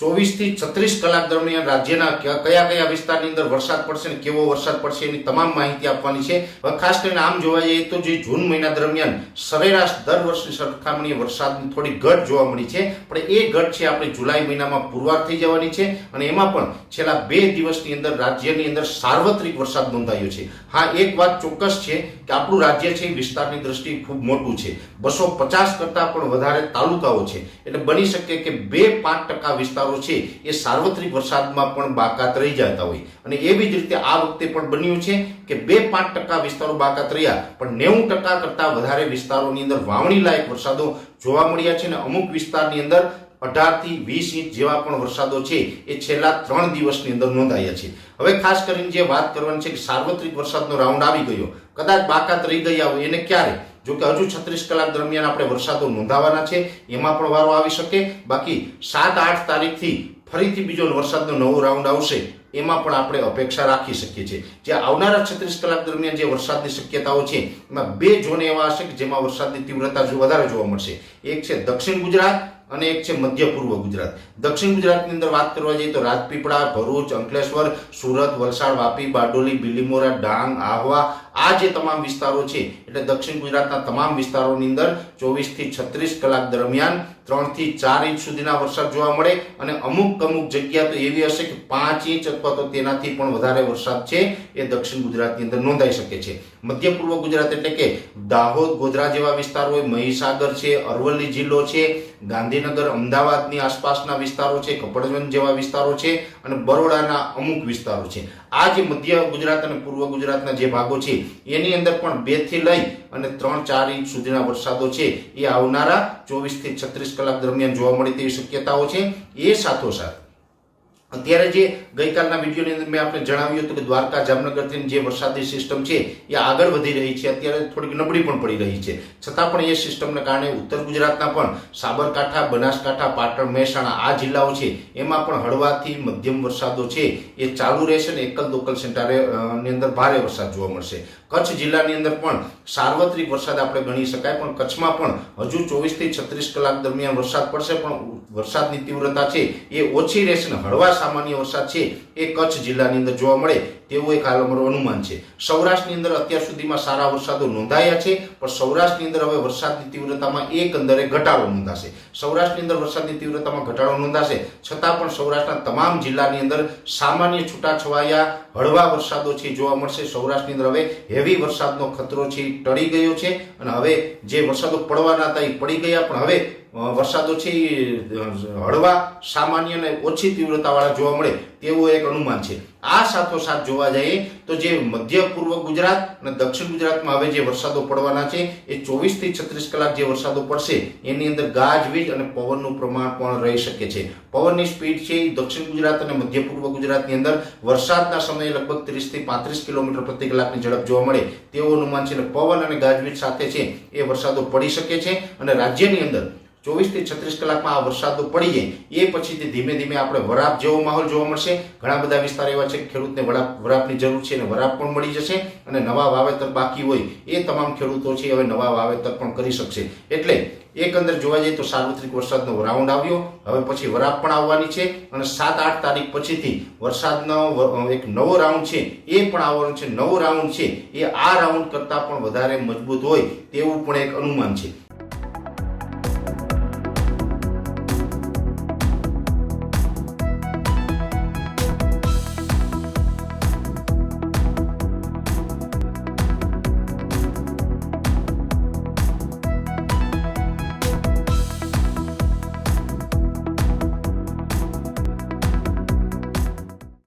ચોવીસથી છત્રીસ કલાક દરમિયાન રાજ્યના કયા કયા વિસ્તારની અંદર વરસાદ પડશે અને કેવો વરસાદ પડશે એની તમામ માહિતી આપવાની છે. ખાસ કરીને આમ જોવા જઈએ તો જે જૂન મહિના દરમિયાન સરેરાશ દર વર્ષની સરખામણીએ વરસાદની થોડી ઘટ જોવા મળી છે. પણ એ ઘટ છે આપણે જુલાઈ મહિનામાં પુરવાર થઈ જવાની છે અને એમાં પણ છેલ્લા બે દિવસની અંદર રાજ્યની અંદર સાર્વત્રિક વરસાદ નોંધાયો છે. હા, એક વાત ચોક્કસ છે કે આપણું રાજ્ય છે વિસ્તારની દ્રષ્ટિએ ખૂબ મોટું છે. બસો પચાસ કરતાં પણ વધારે તાલુકાઓ છે. એટલે બની શકે કે બે પાંચ ટકા વિસ્તારો છે, એ સાર્વત્રિક વરસાદમાં પણ બાકાત રહી જતા હોય. અને એવી જ રીતે આ વખતે પણ બન્યું છે કે બે પાંચ ટકા વિસ્તારો બાકાત રહ્યા, પણ નેવું ટકા કરતાં વધારે વિસ્તારોની અંદર વાવણી લાયક વરસાદો જોવા મળ્યા છે અને અમુક વિસ્તારની અંદર અઢારથી વીસ ઇંચ જેવા પણ વરસાદો છે, એ છેલ્લા ત્રણ દિવસની અંદર નોંધાયા છે. હવે ખાસ કરીને જે વાત કરવાની છે કે સાર્વત્રિક વરસાદનો રાઉન્ડ આવી ગયો. કદાચ બાકાત રહી ગયા હોય એને ક્યારે? જો કે હજુ છત્રીસ કલાક દરમિયાન આપણે વરસાદો નોંધાવાના છે, એમાં પણ વારો આવી શકે. બાકી સાત આઠ તારીખથી ફરીથી બીજો વરસાદનો નવો રાઉન્ડ આવશે, એમાં પણ આપણે અપેક્ષા રાખી શકીએ છીએ. જે આવનારા છત્રીસ કલાક દરમિયાન જે વરસાદની શક્યતાઓ છે, એમાં બે ઝોન એવા હશે કે જેમાં વરસાદની તીવ્રતા વધારે જોવા મળશે. એક છે દક્ષિણ ગુજરાત અને એક છે મધ્ય પૂર્વ ગુજરાત. દક્ષિણ ગુજરાતની અંદર વાત કરવા જઈએ તો રાજપીપળા, ભરૂચ, અંકલેશ્વર, સુરત, વલસાડ, વાપી, બારડોલી, બિલીમોરા, ડાંગ, આહવા આ જે તમામ વિસ્તારો છે, એટલે દક્ષિણ ગુજરાતના તમામ વિસ્તારોની અંદર ચોવીસથી છત્રીસ કલાક દરમિયાન ત્રણથી ચાર ઇંચ સુધીના વરસાદ જોવા મળે અને અમુક અમુક જગ્યા તો એવી હશે કે પાંચ ઇંચ અથવા તો તેનાથી પણ વધારે વરસાદ છે એ દક્ષિણ ગુજરાતની અંદર નોંધાઈ શકે છે. મધ્ય પૂર્વ ગુજરાત એટલે કે દાહોદ, ગોધરા જેવા વિસ્તારો મહીસાગર છે, અરવલ્લી જિલ્લો છે, ગાંધીનગર, અમદાવાદની આસપાસના વિસ્તારો છે, કપડવંજ જેવા વિસ્તારો છે અને બરોડાના અમુક વિસ્તારો છે. આ જે મધ્ય ગુજરાત અને પૂર્વ ગુજરાતના જે ભાગો છે એની અંદર પણ બેથી લઈ અને ત્રણ ચાર ઇંચ સુધીના વરસાદો છે. એ આવનારા ચોવીસથી છત્રીસ કલાક દરમિયાન જોવા મળે તેવી શક્યતાઓ છે. એ સાથોસાથ અત્યારે જે ગઈકાલના વિડીયોની અંદર મેં આપણે જણાવ્યું હતું કે દ્વારકા જામનગરથી જે વરસાદી સિસ્ટમ છે, એ આગળ વધી રહી છે. અત્યારે થોડીક નબળી પણ પડી રહી છે. છતાં પણ એ સિસ્ટમને કારણે ઉત્તર ગુજરાતના પણ સાબરકાંઠા, બનાસકાંઠા, પાટણ, મહેસાણા આ જિલ્લાઓ છે, એમાં પણ હળવાથી મધ્યમ વરસાદો છે. એ ચાલુ રહેશે ને એકલ દોકલ સેન્ટરની અંદર ભારે વરસાદ જોવા મળશે. કચ્છ જિલ્લાની અંદર પણ સાર્વત્રિક વરસાદ આપણે ગણી શકાય, પણ કચ્છમાં પણ હજુ ચોવીસથી છત્રીસ કલાક દરમિયાન વરસાદ પડશે, પણ વરસાદની તીવ્રતા છે એ ઓછી રહેશે ને હળવા સામાન્ય વરસાદ છે એ કચ્છ જિલ્લાની અંદર જોવા મળે. તેવું એક હાલ અનુમાન છે. સૌરાષ્ટ્રની અંદર અત્યાર સુધીમાં સારા વરસાદો નોંધાયા છે, પણ સૌરાષ્ટ્રની અંદર હવે વરસાદની તીવ્રતામાં એકંદરે ઘટાડો નોંધાશે. સૌરાષ્ટ્રની અંદર વરસાદની તીવ્રતામાં ઘટાડો નોંધાશે, છતાં પણ સૌરાષ્ટ્રના તમામ જિલ્લાની અંદર સામાન્ય છૂટાછવાયા હળવા વરસાદો છે જોવા મળશે. સૌરાષ્ટ્રની અંદર હવે હેવી વરસાદનો ખતરો છે ટળી ગયો છે અને હવે જે વરસાદો પડવાના હતા એ પડી ગયા, પણ હવે વરસાદો છે એ હળવા, સામાન્ય અને ઓછી તીવ્રતાવાળા જોવા મળે તેવું એક અનુમાન છે. આ સાથોસાથ જોવા જઈએ તો જે મધ્ય પૂર્વ ગુજરાત અને દક્ષિણ ગુજરાતમાં હવે જે વરસાદો પડવાના છે, એ ચોવીસથી છત્રીસ કલાક જે વરસાદો પડશે, એની અંદર ગાજવીજ અને પવનનું પ્રમાણ પણ રહી શકે છે. પવનની સ્પીડ છે એ દક્ષિણ ગુજરાત અને મધ્ય પૂર્વ ગુજરાતની અંદર. વરસાદના સમયે લગભગ ત્રીસથી પાંત્રીસ કિલોમીટર પ્રતિ કલાકની ઝડપ જોવા મળે તેવું અનુમાન છે. અને પવન અને ગાજવીજ સાથે છે એ વરસાદો પડી શકે છે અને રાજ્યની અંદર ચોવીસથી છત્રીસ કલાકમાં આ વરસાદો પડી જાય. એ પછીથી ધીમે ધીમે આપણે વરાપ જેવો માહોલ જોવા મળશે. ઘણા બધા વિસ્તાર એવા છે કે ખેડૂતને વરાપ, વરાપની જરૂર છે અને વરાપ પણ મળી જશે અને નવા વાવેતર બાકી હોય એ તમામ ખેડૂતો છે હવે નવા વાવેતર પણ કરી શકશે. એટલે એકંદર જોવા જઈએ તો સાર્વત્રિક વરસાદનો રાઉન્ડ આવ્યો. હવે પછી વરાપ પણ આવવાની છે અને સાત આઠ તારીખ પછીથી વરસાદનો એક નવો રાઉન્ડ છે. એ પણ આવવાનો છે. નવો રાઉન્ડ છે. એ આ રાઉન્ડ કરતાં પણ વધારે મજબૂત હોય તેવું પણ એક અનુમાન છે.